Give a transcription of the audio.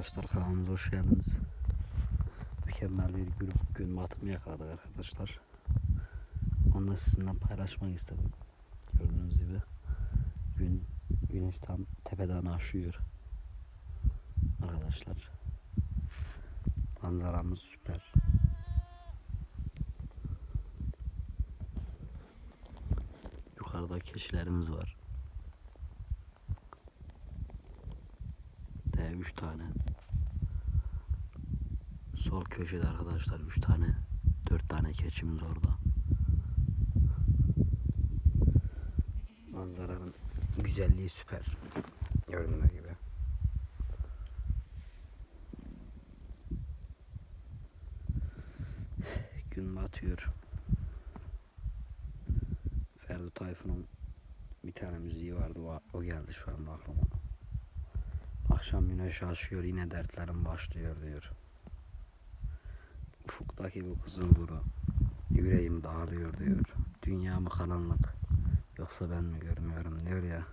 arkadaşlar kanalımıza hoş geldiniz. Mükemmel bir gün, gün batımı yakaladık arkadaşlar. Onu sizinle paylaşmak istedim. Gördüğünüz gibi gün güneş tam tepeden aşıyor. Arkadaşlar. Manzaramız süper. Yukarıda keçilerimiz var. De 3 tane. Sol köşede arkadaşlar 3 tane 4 tane keçimiz orada. Manzaranın güzelliği süper. Gördüğünüz gibi. Gün batıyor. Ferdi Tayfun'un bir tane müziği vardı. O, geldi şu anda aklıma. Akşam güneş açıyor yine dertlerim başlıyor diyor. Bu kızıl guru yüreğim dağılıyor diyor. Dünya mı karanlık yoksa ben mi görmüyorum diyor ya.